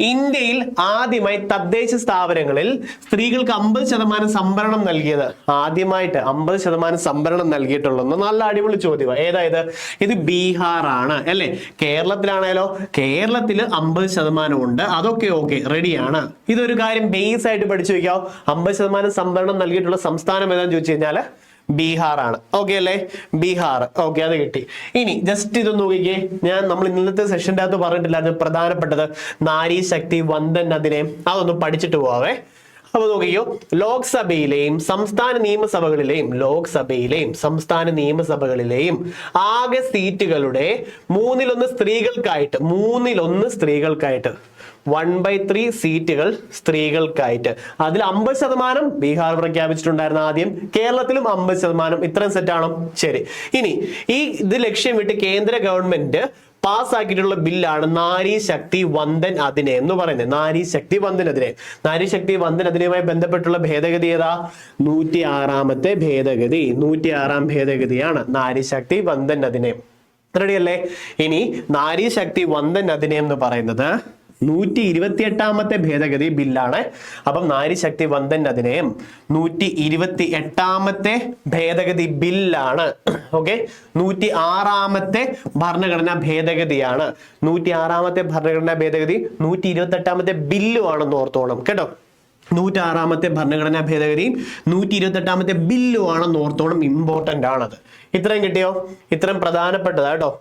ഇന്ത്യയിൽ ആദ്യമായി തദ്ദേശ സ്ഥാപനങ്ങളിൽ സ്ത്രീകൾക്ക് അമ്പത് ശതമാനം സംവരണം നൽകിയത്. ആദ്യമായിട്ട് അമ്പത് ശതമാനം സംവരണം നൽകിയിട്ടുള്ളത് നല്ല അടിപൊളി ചോദ്യമാണ് ഏതായത്? ഇത് ബീഹാർ ആണ് അല്ലെ? കേരളത്തിലാണേലോ? കേരളത്തിൽ അമ്പത് ശതമാനം ഉണ്ട് അതൊക്കെ ഓക്കെ റെഡിയാണ് ഇതൊരു കാര്യം ബേസ് ആയിട്ട് പഠിച്ചു വെക്കാം അമ്പത് ശതമാനം സംവരണം നൽകിയിട്ടുള്ള സംസ്ഥാനം ഏതാന്ന് ചോദിച്ചു കഴിഞ്ഞാൽ ബീഹാർ ആണ് ഓക്കെ അല്ലേ? ബീഹാർ. ഓക്കെ അത് കിട്ടി. ഇനി ജസ്റ്റ് ഇതൊന്ന് നോക്കിക്കേ. ഞാൻ നമ്മൾ ഇന്നത്തെ സെഷന്റെ അകത്ത് പറഞ്ഞിട്ടില്ലായിരുന്നു പ്രധാനപ്പെട്ടത് നാരി ശക്തി വന്ദൻ അതിനെ അതൊന്ന് പഠിച്ചിട്ട് പോവാവേ. അപ്പൊ നോക്കിയോ ലോക്സഭയിലെയും സംസ്ഥാന നിയമസഭകളിലെയും ലോക്സഭയിലെയും സംസ്ഥാന നിയമസഭകളിലെയും ആകെ സീറ്റുകളുടെ മൂന്നിലൊന്ന് സ്ത്രീകൾക്കായിട്ട് മൂന്നിലൊന്ന് സ്ത്രീകൾക്കായിട്ട് വൺ ബൈ ത്രീ സീറ്റുകൾ സ്ത്രീകൾക്കായിട്ട്. അതിൽ അമ്പത് ശതമാനം ബീഹാർ പ്രഖ്യാപിച്ചിട്ടുണ്ടായിരുന്നു ആദ്യം. കേരളത്തിലും അമ്പത് ശതമാനം. ഇത്രയും സെറ്റാണോ ശരി. ഇനി ഈ ഇത് ലക്ഷ്യം വിട്ട് കേന്ദ്ര ഗവൺമെന്റ് പാസ്സാക്കിയിട്ടുള്ള ബില്ലാണ് നാരി ശക്തി വന്ദൻ അതിനെ എന്ന് പറയുന്നത്. നാരി ശക്തി വന്ദൻ അതിനെ. നാരി ശക്തി വന്ദൻ അതിനുമായി ബന്ധപ്പെട്ടുള്ള ഭേദഗതി ഏതാ? നൂറ്റി ആറാമത്തെ ഭേദഗതി. നൂറ്റി ആറാം ഭേദഗതിയാണ് നാരി ശക്തി വന്ദൻ അതിനെ. റെഡി അല്ലേ ഇനി നാരി ശക്തി വന്ദൻ അതിനെ എന്ന് പറയുന്നത് നൂറ്റി ഇരുപത്തി എട്ടാമത്തെ ഭേദഗതി ബില്ലാണ്. അപ്പം നാരി ശക്തി വന്ദൻ അതിനെയും നൂറ്റി ഇരുപത്തി എട്ടാമത്തെ ഭേദഗതി ബില്ലാണ്. ഓക്കെ നൂറ്റി ആറാമത്തെ ഭരണഘടനാ ഭേദഗതിയാണ്. നൂറ്റി ആറാമത്തെ ഭരണഘടനാ ഭേദഗതി നൂറ്റി ഇരുപത്തി എട്ടാമത്തെ ബില്ലുമാണെന്ന് ഓർത്തോണം. കേട്ടോ? നൂറ്റാറാമത്തെ ഭരണഘടനാ ഭേദഗതിയും നൂറ്റി ഇരുപത്തി എട്ടാമത്തെ ബില്ലുമാണെന്ന് ഓർത്തോളം ഇമ്പോർട്ടന്റ് ആണത് ഇത്രയും കിട്ടിയോ? ഇത്രയും പ്രധാനപ്പെട്ടതാ കേട്ടോ?